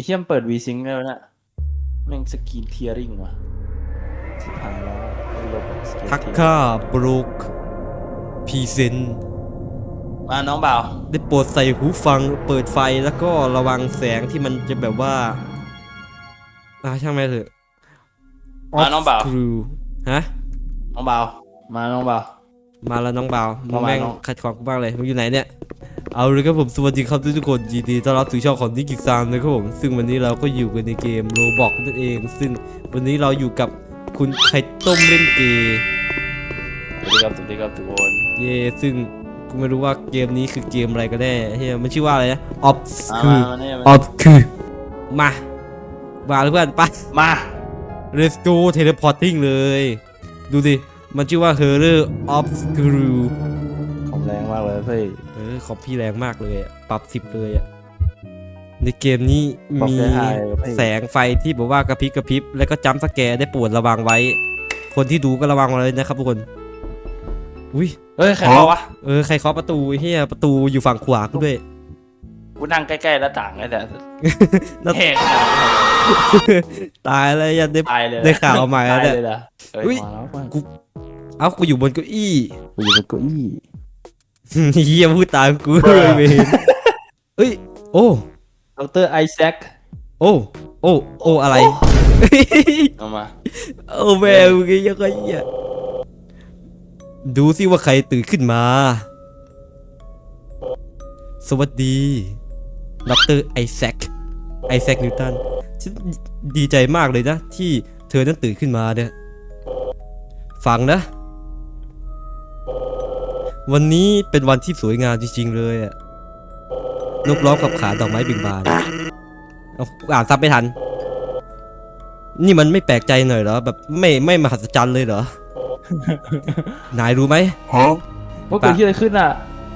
อ้เชี่ยมนเปิดวีซิงแล้วนะแม่งสกรีนเทียริงว่ะสิบหายแล้วโรบอทสกรีนทักเทียค่าบรูกพรีเซนมาน้องบ่าว ได้โปรดใส่หูฟัง เปิดไฟแล้วก็ระวังแสงที่มันจะแบบว่าอ่าช่างแม่งเถอะมาน้องบ่าวครูฮะ น้องบ่าว มาน้องบ่าว มาแล้วน้องบ่าวมึเข้างมาแม่งน้อง ขัดขวางกูบ้างเลยมึงอยู่ไหนเนี่ย เอาเลยครับผมสวัสดีครับทุกคนยินดีต้อนรับสู่ช่องของนิกิซามนะครับผมซึ่งวันนี้เราก็อยู่กันในเกมโรบอกนั่นเอง ซึ่งวันนี้เราอยู่กับคุณไข่ต้มเล่นเกมสวัสดีครับสวัสดีครับทุกคนเย่ซึ่งกูไม่รู้ว่าเกมนี้คือเกมอะไรก็แน่เฮียมันชื่อว่าอะไรนะออฟมาคือมาเนี่ยออฟคือมา มาเลยเพื่อนไปมา let's go teleporting เลย ดูสิมันชื่อว่า horror obscure ของแรงมากเลยเพื่ อนเออของพี่แรงมากเลยอะปรับสิบเลยอะในเกมนี้บอกมีได้หายเลยพี่ แสงไฟที่บอกว่ากระพริบกระพริบแล้วก็จัมป์สแกร์ได้โปรดระวังไว้ คนที่ดูก็ระวังไว้เลยนะครับทุกคน อุ้ยเฮ้ยใครเขาวะเออใครเคาะประตูเฮียประตูอยู่ฝั่งขวากูด้วย กูนั่งใกล้ๆหน้าต่างไงแต่หน้า แหกตายแล้วยันได้ ตายเลยนะได้ข่าวใหม่แล้วตายเนี่ยเลยนะเอ้อุ๊ยยมาแล้วกูเอ้ากูอยู่บนเก้าอี้ กูอยู่บนเก้าอี้ เฮียพูดตามกูเลยเวนเอ้ย โอ้ ดรไอแซคโอ้ โอ้ โอ้อะไร เอามา โอ้แม่มึงไอ้ยังไงเนี่ยดูสิว่าใครตื่นขึ้นมา สวัสดีดรไอแซคไอแซคนิวตันฉันดีใจมากเลยนะ ที่เธอนั้นตื่นขึ้นมาเนี่ย ฟังนะ วันนี้เป็นวันที่สวยงามจริงๆเลยอะนกร้องขับขานดอกไม้เบิงบานเอาอ่านซับไม่ทัน นี่มันไม่แปลกใจหน่อยเหรอ แบบไม่ไม่มหัศจรรย์เลยเหรอ นายรู้ไหมว่าเกิดที่อะไรขึ้นอะ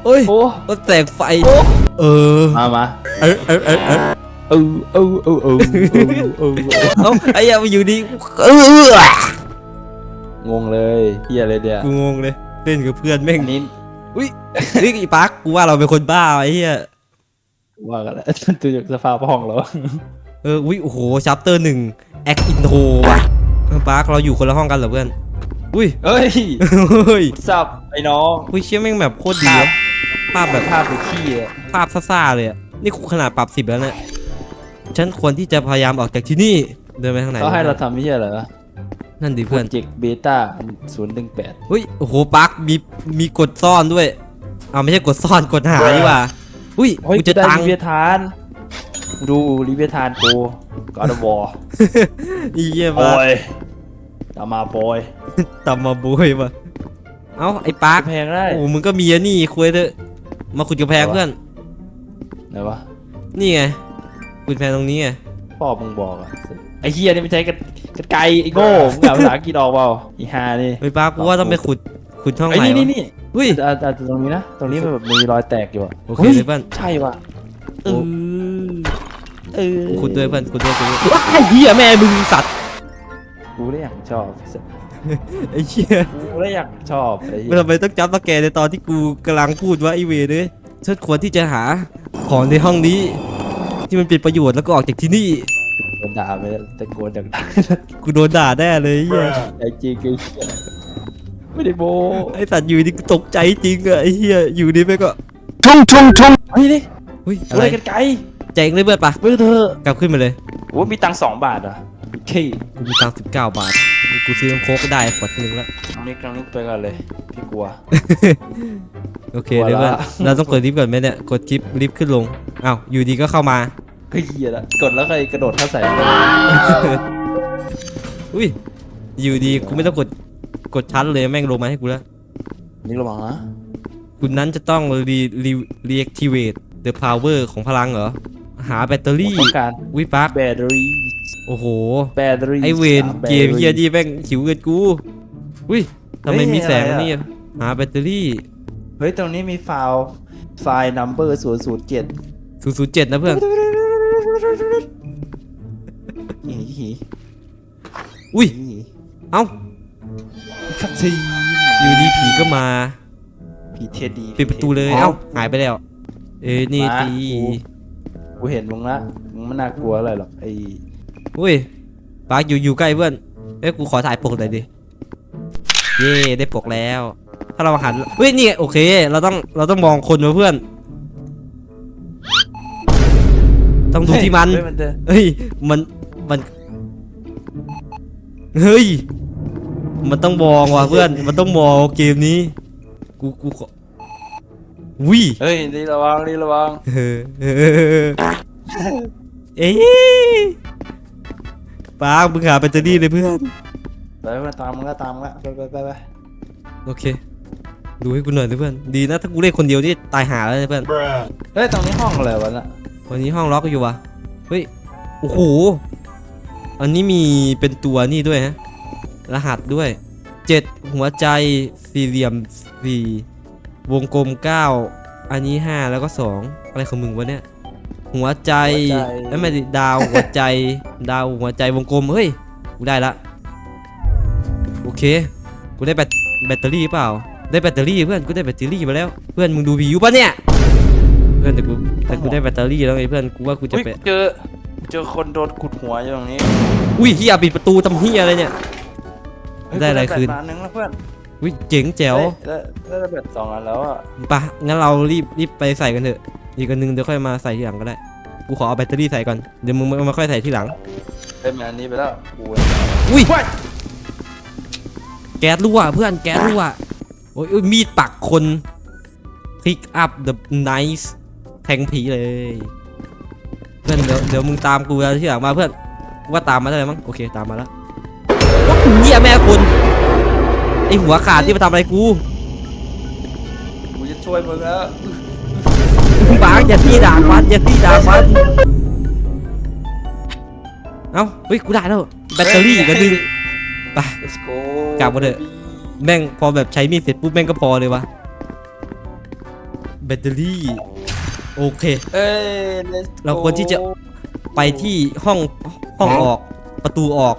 เอ้ยโอ้ก็แสงไฟโอ้เออ มามาเออเออเออเออเออเออเออเออเออเออเอ้าไอ้เหี้ยมาอยู่ดีเอองงเลยเฮียเลยเดียวกูงงเลยเล่นกับเพื่อนแม่ง อันนี้อุ้ยนี่อีปักกูว่าเราเป็นคนบ้าไอ้เหี้ยว่ากันแล้วดูจากสภาพห้องแล้วเอออุ้ยโอ้โหชัปเตอร์หนึ่งแอคอินโทรว่ะเออปักเราอยู่คนละห้องกันเหรอเพื่อนอุ้ยเฮ้ยเฮ้ยสับไอ้น้องอุ้ยเชี่ยแม่งแบบโคตรดีอะภาพแบบภาพดูขี้อะภาพซ่าๆเลยอะนี่กูขนาดปรับสิบแล้วเนี่ยฉันควรที่จะพยายามออกจากที่นี่เดินไปทางไหนเขาให้เราทำไม่ใช่เหรอ นั่นดิเพื่เพื่ออนนเจกเบต้าศูนย์หนึ่งแปดเฮ้ยโอ้โหปักมีมีกดซ่อนด้วยเอาไม่ใช่กดซ่อนกดหาดีกว่าอุ้ยเฮ้ยกูจะตังค์ลิเวทานดูลิเวทานกูกอดวออีเยี่ยโอมากยตามมาโปอยตำมาบุยมาเอ้าไอ้ปักแพงได้โอ้มึงก็มีอันนี่คุยเถอะมาขุดกระแพงเพื่อน ไหนวะ นี่ไงขุดแพงตรงนี้ไงพ่อมึงบอกอะไอ้เฮียนี่ไม่ใช่กัน กันไกลไอ้โง่มึงอ่านภาษาอังกฤษออกเปล่าอีฮานี่ไอ้ปักกูว่าต้องไปขุดขุดช่องไอ้ไหนนี่วะนี่นี่อุ้ยอาจจะตรงนี้นะ ตรงนี้มันแบบมีรอยแตกอยู่อะโอเคฮ้ยเลยเพื่อนใช่ว่ะเออเออขุดด้วยเพื่อนขุดด้วยขุดด้วยว้ายเหี้ยแม่มึงสัตว์กูได้อยากชอบไอ้เหี้ยกูได้อยากชอบไอ้เหี้ยทำไมต้องจับตะแกในตอนที่กูกำลังพูดว่าไอเวรเลยฉันควรที่จะหาของในห้องนี้ ที่มันเป็นประโยชน์แล้วก็ออกจากที่นี่โด นด่าไปแล้วแต่โกนดังกูโดนด่าแน่เลยเหี้ยๆไอ้จริงไอ้เหี้ยไม่ได้โบไอสัตว์อยู่ดีกูตกใจจริงอะไอเหี้ยอยู่ดีไปก็ทุ่งทุ่งทุ่งเฮ้ยนี่เฮ้ยอะอะไรไรกันไกลแจงเลยเบิดปะเพื่อเธอกลับขึ้นมาเลยโอ้มีตังค์สองบาทเหรอะเคกูมีตังค์สิบเก้าบาทกูซื้อน้ำโค้กก็ได้ขวดหนึงแล้ว น้องนิกน้องนิกไปก่อนเลยพี่กลัว โอเคเลยเพื่อนกลัวละเราต้องกดลิฟต์ก่อนไหมเนี่ย กดชิปลิฟต์ขึ้นลงอ้าวอยู่ดีก็เข้ามา ก็เหี้ยละกดแล้วใครกระโดดเข้าใส่อุ้ยอยู่ดีกูไม่ต้องกดกดชั้นเลยแม่งลงมาให้กูแล้วนี่ระวังนะคุณนั้นจะต้อง re re reactivate the power ของพลังเหรอ หาแบตเตอผมรี่ต้องการวิปักแบตเตอรี่โอ้โห แบตเตอรี่ไอเวนสามเกมแบตตอเฮียรี่ดีแม่งหิวเงินกูอุ้ยทำไมเฮ้ยมีแสงอะไรอะอันนี่หาแบตเตอรี่เฮ้ย ตรงนี้มีไฟล์ไฟล์ number ศูนย์ศูนย์เจ็ด007นะเพื่อน หีหีอุ้ยเอ้าคัตซีอยู่ดีผีก็มา ผีเทดดีปิดประตูเลย เอ้า หายไปแล้ว เอ้ยนี่มาตีกูเห็นมึงละมึงไม่น่ากลัวอะไรหรอกไอ้อุ้ยปาร์คอยู่อยู่ใกล้เพื่อน เอ้ยกูขอถ่ายปกหน่อยดิ เย่ได้ปกแล้ว ถ้าเราหันเฮ้ยนี่โอเค เราต้องเราต้องมองคนมาเพื่อน ต้องดูที่มันเฮ้ยมันจะเฮ้ยมันมัน เฮ้ย มันต้องมองว่ะเพื่อน มันต้องมองเกมนี้ กูกูขอวิเฮ้ยดีระวังดีระวังเออเออเอ๊ะป้ามึงหาแบตเตอรี่เลยเพื่อน ไปเพื่อนตามมึงละตามมึงละไปไปไปไปโอเค ดูให้กูหน่อยดิเพื่อน ดีนะถ้ากูเล่นคนเดียวนี่ตายหาแล้วนะเพื่อน เฮ้ยตรงนี้ห้องอะไรวะน่ะ วันนี้ห้องล็อกอยู่วะเฮ้ยโอ้โหอันนี้มีเป็นตัวนี่ด้วยฮะรหัสด้วยเจ็ดหัวใจสี่เหลี่ยมสี่วงกลมเก้าอันนี้ห้าแล้วก็สองอะไรของมึงวะเนี่ยหัวใจแล้วไม่ดิดาวหัวใจ ดาวหัวใจวงกลมเฮ้ยกูได้ละโอเคกูได้แบตแบตเตอรี่เปล่า ได้แบตเตอรี่เพื่อนกูได้แบตเตอรี่มาแล้ว เพื่อนมึงดูวิวปะเนี่ยเพื่อนแต่กูแต่กูได้แบตเตอรี่แล้วไงเพื่อนกูว่ากูจะอุ๊ยไปเจอเจอคนโดนกุดหัวอยู่ตรงนี้อุ้ยเฮียปิดประตูทำเฮียอะไรเนี่ยเฮ้ยได้อะไรกูคืนแปดล้านหนึงแล้วเพื่อนอุ้ยเจ๋งแจ๋วเฮ้ยได้ได้แบตสองอันแล้วอะปะงั้นเรารีบรีบไปใส่กันเถอะอีกอันนึงเดี๋ยวค่อยมาใส่ทีหลังก็ได้กูขอเอาแบตเตอรี่ใส่ก่อนเดี๋ยวมึงมามาค่อยใส่ทีหลังได้มาอันนี้ไปแล้วกูอุ้ยว้ายแก๊สรั่วเพื่อนแก๊สรั่วโอ้ยอุ๊ยมีดปักคน pick up the nice แทงผีเลย เพื่อนเดี๋ยวเดี๋ยวมึงตามกูที่หลังมาเพื่อนกูว่าตามมาได้เลยมั้งโอเคตามมาแล้วว้าวเหี้ยแม่คุณไอหัวขาดที่มาทำอะไรกูกูจะช่วยมึงแล้วปากอย่าที่ด่ามันอย่าที่ด่ามันเอ้าเฮ้ยกูได้แล้วแบตเตอรี่อีกอันหนึงไป let's go กลับมาเถอะแม่งพอแบบใช้มีดเสร็จปุ๊บแม่งก็พอเลยวะแบตเตอรี่ โอเค เอ้ย let's go เราควรที่จะไปที่ห้องห้องออกประตูออก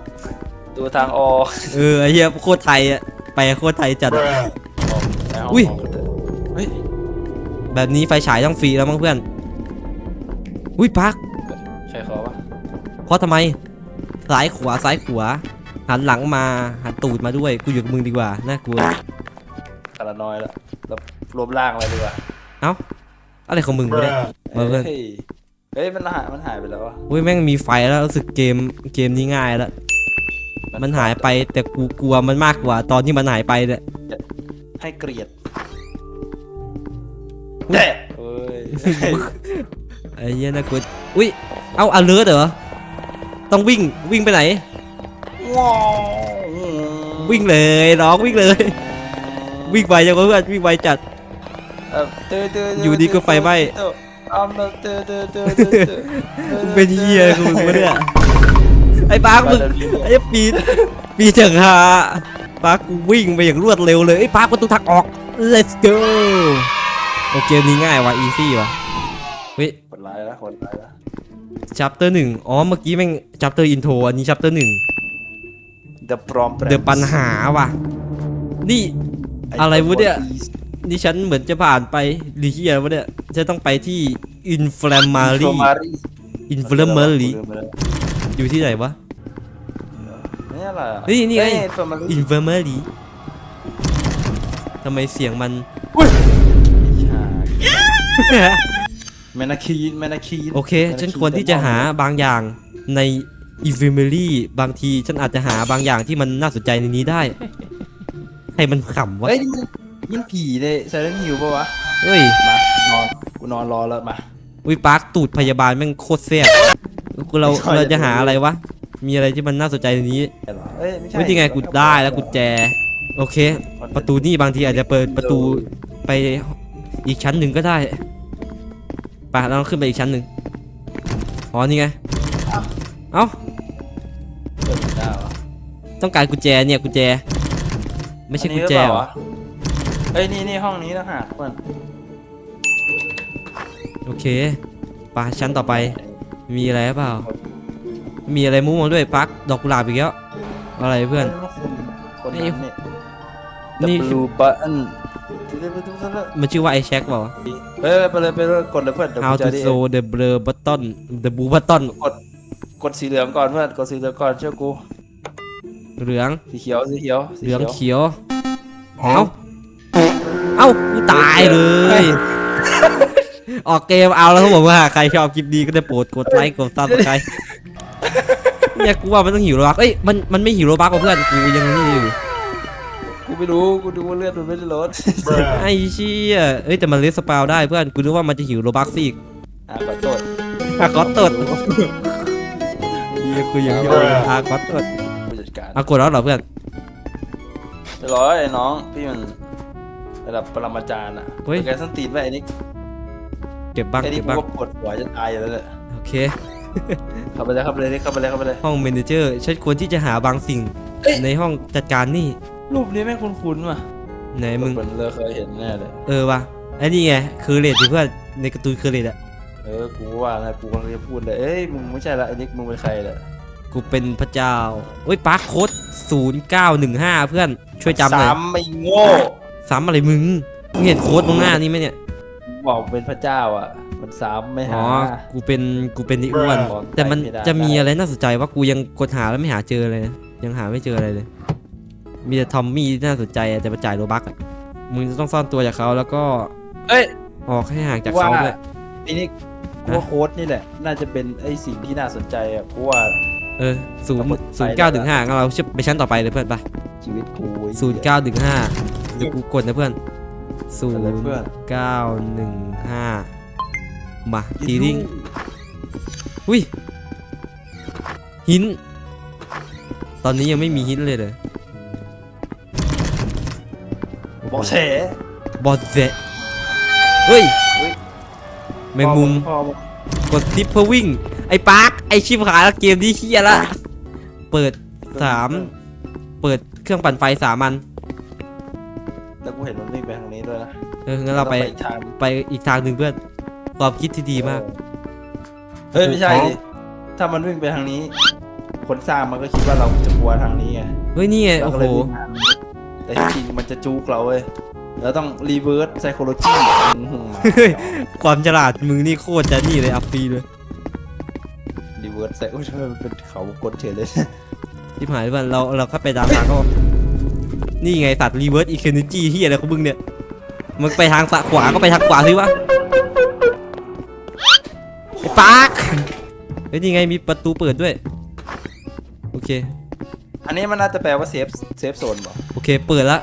ตัวทางออกเออไอ้เหี้ยโคตรไทยอะไปโคตรไทยจัดอะในห้งอุ้ยออกกันเถอะเฮ้ยแบบนี้ไฟฉายต้องฟรีแล้วมั้งเพื่อน อุ้ยพักใครขอวะเพราะทำไม ซ้ายขวาซ้ายขวา หันหลังมาหันตูดมาด้วย กูอยู่กับมึงดีกว่าน่ากลัวคาราน้อยแล้วเรารวมร่างอะไรดีกว่าเอ้า อะไรของมึงวะเนี่ยมาเพื่อนฮ้ยเฮ้ยมันหายมันหายไปแล้ววะอุ้ยแม่งมีไฟแล้วรู้สึกเกมเกมนี้ง่ายแล้วมันหายไปแต่กูกลัวมันมากกว่า ตอนที่มันหายไปเนี่ยให้เกลียดอุ๊ยแด่เอ้ยไอ้เหี้ยน่ากลัวอุ้ยเอาอเลิร์เหรอต้องวิ่งวิ่งไปไหนว้าววิ่งเลยน้องวิ่งเลย วิ่งไปยังวะเพื่อนวิ่งไปจัดเอ่อเตือนเตือนอยู่ดีก็ไฟไหม้อ้าวเตือนเตือนเตือนเตือนเตือนมึงเป็นเหี้ยกูมึงวะเนี่ยไอ้ปาร์คมึงไอ้ปีนปีนเถอะฮะปาร์คกูวิ่งไปอย่างรวดเร็วเลยไอ้ยปาร์คประตูทางออก let's go โอเคนี้ง่ายว่ะ easy ว่ะเฮ้ยคนร้ายแล้วคนร้ายแล้ว chapter หนึ่งอ๋อเมื่อกี้แม่ง chapter intro อันนี้ chapter หนึ่ง The Prom เดี๋ยวปัญหาว่ะ นี่อะไรวะเนี่ย นี่ฉันเหมือนจะผ่านไปหรือเฮียวะเนี่ยฉันต้องไปที่ inflammatory มารี inflammatory อยู่ที่ไหนวะนี่อะไรอะนี่นี่ไงเอ้ย inflammatory infirmary ทำไมเสียงมันแมนาคีนแมนาคีนโอเค ฉันควรที่จะหาบางอย่างใน infirmary บางทีฉันอาจจะหาบางอย่างที่มันน่าสนใจในนี้ได้ ให้มันขำวะเฮ้ ยนี่ยิงผีเลยไซเลนฮิวปะวะ เฮ้ย มานอนกูนอนรอแล้วมา วิปาร์คตูดพยาบาลแม่งโคตรแซ่บเราไม่ใช่เราจะหาอะไรวะ มีอะไรที่มันน่าสนใจในนี้เอ้ยไม่ใช่วิธีไงกูได้แล้วกุญแจ โอเค ประตูนี่บางทีอาจจะเปิดประตูไปอีกชั้นหนึ่งก็ได้ไปเราต้องขึ้นไปอีกชั้นหนึ่งอ๋อนี่ไง เอ้าเปิดไม่ได้วะต้องการกุญแจเนี่ยกุญแจ ไม่ใช่กุญแจอันนี้เหรรืออเปล่าวะ เอ้ยนี่นี่ห้องนี้นะฮะเพื่อนโอเคไปชั้นต่อไป มีอะไรหรือเปล่า มีอะไรมุ้งมาด้วยปักดอกกุหลาบอีกแล้วอะไรเพื่อน คนคนนี่นั้นนี่ นี่ The blue button มันชื่อว่าไอแช็กเปล่าวะ เฮ้ยไปเลยไปเลยกดเลยเพื่อนเดี๋ยว How กูจะ to ได้ show the blur button the blue button กดกดสีเหลืองก่อนเพื่อนกดสีเหลืองก่อนเชื่อกูเหลืองสีเขียวสีเขียวสีเหลืองขียวเขียวเอ้าเอ้ากูตายเลย ออกเกมเอาแล้วครับผมว่าใครชอบคลิปนี้ก็ได้โปรดกดไลค์กดซับสไครต์เนี่ยกูว่ามันต้องหิวโรบักเอ้ยมันมันไม่หิวโรบักกับเพื่อนกูยังนี่อยู่กูไม่รู้กูดูว่าเลือดมันไม่ได้ลดไอ้เชี่ยเอ้ยแต่มันเลสปาวได้เพื่อนกูนึกว่ามันจะหิวโรบักสิอีกอะขอโทษอาก็ตดเฮียกูยังอยู่อาก็ตดผู้จัดการอากดแล้วเหรอเพื่อนเรียบร้อยไอ้น้องพี่มัน ระดับปรมาจารย์อะเฮ้ย แกส้นตีนไว้ไอ้นิกเก็บบ้างไอ้นิเก็กบกูบ้างก็ปวดหัวจะตายอยู่แล้วแหละโอเค เข้าไปเลยเข้าไปเลยนิกเข้าไปเลยเข้าไปเลย ห้องเมนเจอร์ฉันควรที่จะหาบางสิ่งในห้องจัดการนี่รูปนี้แม่งคุ้นๆว่ะไหนมึง เหมือนเราเคยเห็นแน่เลย เออวะไอ้นี่ไงคือเลดเพื่อนในการ์ตูนคือเลดอะเออ กูว่านะกูกำลังจะพูดเลย เอ้ย มึงไม่ใช่ละไอ้นิกมึงเป็นใครล่ะกูเป็นพระเจ้าเอ้ยปาร์คโค้ดศูนย์เก้าหนึ่งห้าเพื่อนช่วยจำหน่อยสามไม่โง่ ซ้ำอะไรมึงมึงเห็นโค้ดตรงหน้านี่ไหมเนี่ยบอกเป็นพระเจ้าอะ มันสามไม่อ๋หา อกูเป็นกูเป็นนิอ้วนบอกแต่มันไม่ได้ จะมีอะไรน่าสนใจว่ากูยังกดหาแล้วไม่หาเจอเลยนะยังหาไม่เจออะไรเลย มีแต่ทอมมี่ที่น่าสนใจอะจะมาจ่ายโลบักอะมึงจะต้องซ่อนตัวจากเขาแล้วก็เอ้ย ออกให้ห่างจากเขาด้วยไอ้นี่กูว่าโค้ดนี่แหละ น่าจะเป็นไอ้สิ่งที่น่าสนใจอะกูว่า เออศูนย์เอาศูนย์ไปเก้าแล้ถึวงห้างั้นเราไปชั้นต่อไปเลยเพื่อนไปชีวิตกูไอ้ศูนย์เก้าถึงห้า เดี๋ยวกูกดนะเพื่อนศูอะนไรย์เพื่อนเก้าหนึ่งห้ามาตีริงอุ้ยหิน ตอนนี้ยังไม่มีหินเลยเลยบอกเฉบอสเซเฮ้ยเฮ้ยแมงมุมพอมึงกดซิปเพื่อวิ่ง ไอ้ปาร์คไอ้ชิบหายแล้วเกมนี้เฮียละ เปิดสามเปิดเครื่องปั่นไฟสามอัน แล้วกูเห็นมันวิ่งไปทางนี้ด้วยนะเอองั้นเราไปต้องอีกทางไปอีกทางหนึ่งเพื่อนความคิดที่ดีมาก เฮ้ยไม่ใช่ดิถ้ามันวิ่งไปทางนี้ คนสร้างมันก็คิดว่าเราจะกลัวทางนี้ไงเฮ้ยนี่ไงเราโอ้ก็โหเลยวิ่งทางนี้แต่ที่จริงมันจะจูกเราเว้ยเราต้องรีเวิร์สไซโคโลจีความฉลาดมึงนี่โคตรจะนี่เลยอัพปีเลยรีเวิร์สไซโอ้ยทำไมมันเป็นเขากดเฉยเลยที่หายเพื่อนเราเราเข้าไปตามทางก็ นี่ไงสัตว์รีเวิร์สอีเคนิจีที่อะไรของมึงเนี่ยมึงไปทางขวาก็ไปทางขวาสิวะไอ้ปาร์คเฮ้ยนี่ไงมีประตูเปิดด้วย โอเค อันนี้มันน่าจะแปลว่าเซฟเซฟโซนบ่โอเค เปิดละ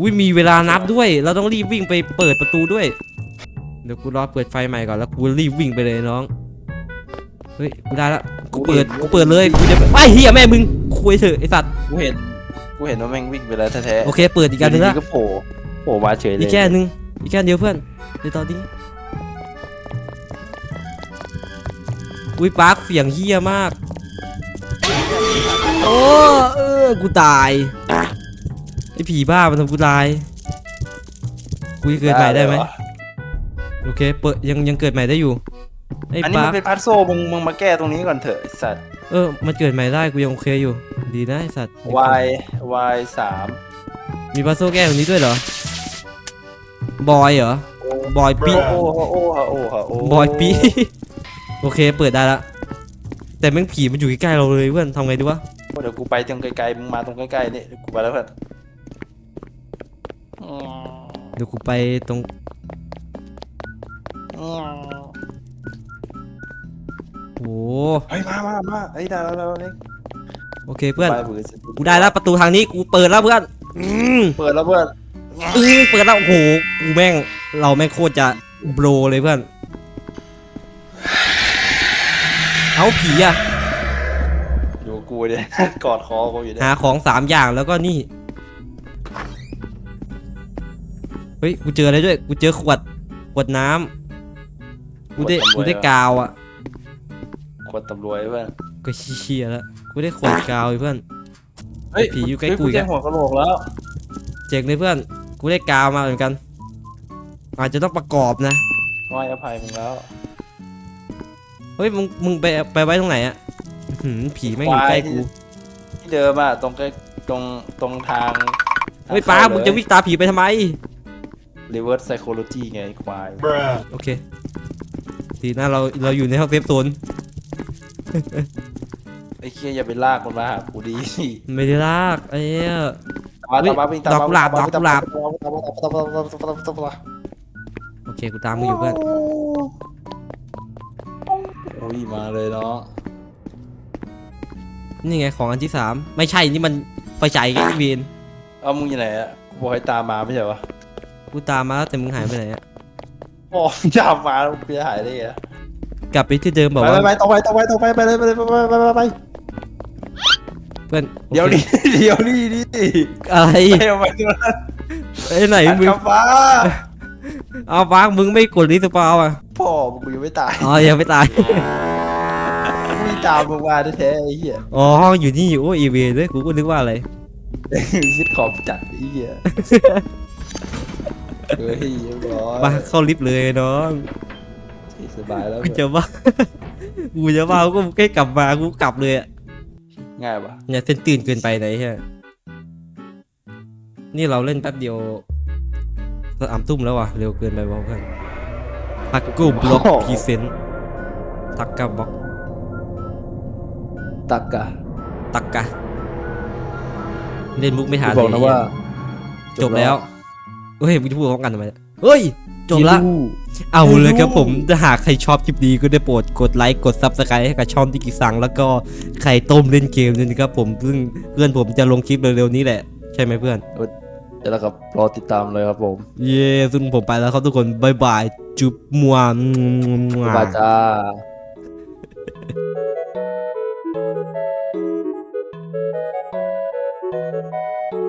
อุ้ยมีเวลานับด้วย เราต้องรีบวิ่งไปเปิดประตูด้วย เดี๋ยวกูรอเปิดไฟใหม่ก่อนแล้วกูรีบวิ่งไปเลยน้อง เฮ้ยกูได้ละ กูเปิด กูเปิดเลย กูจะไอ้เฮียแม่มึงคุยเถอะไอสัตว์ กูเห็น กูเห็นว่าแม่งวิ่งไปแล้วแท้ๆโอเคเปิดอีกอันหนึงละยู่ดีๆก็โผล่โผล่มาเฉยเลยอีกแค่นึงอีกแค่เดียวเพื่อนเดี๋ยวตอนนี้อุ้ยปาร์คเสียงเฮียมากโอ้เออกูตายไอผีบ้ามันทำกูตายกูจะเกิดใหม่ได้ไหมเรอโอเคเปิดยังยังเกิดใหม่ได้อยู่ไอ้อันนี้ปามัร์นคเป็นพัซโซมึงมึงมาแก้ตรงนี้ก่อนเถอะไอ้สัตว์เออมันเกิดใหม่ได้กูยังโอเคอยู่ ดีนะไอ้สัตว์ y y สามมีพัซโซแก้ตรงนี้ด้วยเหรอ บอยเหรอ บอยปีโอ้โหโอ้โหโอ้โหโอ้โหบอยปี โอเคเปิดได้ละ แต่แม่งผีมันอยู่ใกล้ๆเราเลยเพื่อนทำไงดีวะ เดี๋ยวกูไปตรงไกลๆมึงมาตรงใกล้ๆนี่เดี๋ยวกูไปแล้วเพื่อนอืมเดี๋ยวกูไปตรงอืมโอ้เฮ้ยมามามาเฮ้ยได้แล้วได้แล้วนี่ โอเคเพื่อนไปเบื่อสิกูได้แล้วประตูทางนี้กูเปิดแล้วเพื่อน อืมเปิดแล้วเพื่อนอือเปิดแล้วโอ้โหกูแม่งเราแม่งโคตรจะโบรเลยเพื่อน เอาผีอะอยู่กับกูเนี่ย กอดคอกูอยู่เนี่ยหาของสามอย่างแล้วก็นี่ เฮ้ยกูเจออะไรด้วย กูเจอขวดขวดน้ำกูได้กูได้กาวอะขวดตำรวจเพื่อนก็เชี่ยๆแล้ว กูได้ขวดกาวไอ้เพื่อน เฮ้ยผีอยู่ใกล้เฮ้กูอีกแจ้อะงหัวกะโหลกแล้ว เจ๋งเลยเพื่อน กูได้กาวมาเหมือนกัน อาจจะต้องประกอบนะให้อภัยมึงแล้ว เฮ้ยมึงมึงไปไปไว้ตรงไหนอะอื้อหือผีแม่งอยู่ใกล้กู ที่เดิมอะตรงใกล้ตรงตรงทางเฮ้ยทงป้าเข้มึงจะวิ่งตามผีไปทำไม reverse psychology ไงไอ้ควาย โอเค ทีหน้าเราเราอยู่ในห้องเซฟโซน ไอ้เคียอย่าไปลากมันมาหากูดีไม่ได้ลากไอ้เหี้ยตามมาตามมาวิ่งตามดอกกุหลาบมดอกกุหลาบตามมาตามมาตามมาตามมาตามมาตามมาตามมาโอเคกูตามมึงอยู่เพื่อนโอ้ยมาเลยเนาะนี่ไงของอันที่สามไม่ใช่นี่มันไฟฉายไงอีเวนเอามึงอยู่ไหนอะกูบอกให้ตามมาไม่ใช่ปะกูตามมาแล้วแต่มึงหายไปไหนอะโอ้ยตามมาแล้วมึงจะหายได้ไงกลับไปที่เดิมบอกไปว่า ไปไปต่อไปต่อไปต่อไปไปเลยไปเลยไปไปไปไปไป เพื่อนเดี๋ยวโอคนี้เดี๋ยวนี้ดิอะไรไปเอาไปตรงนั้นไอ้ไหนหันมึงกลับมาเอาฟังมึงไม่กดรีสปาวอะพ่อมึงยังไม่ตายอ๋อยังไม่ตายมึงตามมึงมาแท้ๆไอ้เหี้ยอ๋อห้องอยู่นี่อยู่โอ้อีเวนเลยกูก็นึกว่าอะไรซิทคอมจัดไอ้เหี้ยเฮ้ยเรียบร้อยมาเข้าลิฟต์เลยน้องสบายแล้วกูจะว่ากูจะว่ากูแค่กลับมากูกลับเลยอะ ง่ายปะเนี่ยเส้นตื่นเกินไปไหนใช่นี่เราเล่นแป๊บเดียวสามทุ่มแล้วว่ะเร็วเกินไปบอกเพื่อนทักกูบล็อกพรีเซนต์ทักกะบล็อกตักกะตักกะเล่นมุกไม่ทันบอกนะเลยว่า จบแล้วเฮ้ยมึงจะพูดพร้อมกันทำไม เฮ้ย จบละไม่รู้เอาเลยครับผมถ้าหากใครชอบคลิปนี้ก็ได้โปรดกดไลค์กดซับสไครต์ให้กับช่องที่กิซังแล้วก็ใครต้มเล่นเกมด้วยนะครับผมซึ่งเพื่อนผมจะลงคลิปเร็วๆนี้แหละ ใช่ไหมเพื่อนเดี๋ยวเราครับรอติดตามเลยครับผม เย้ซึ่งผมไปแล้วครับทุกคนบ๊ายบายจุ๊บมัวบ๊ายบายจ้า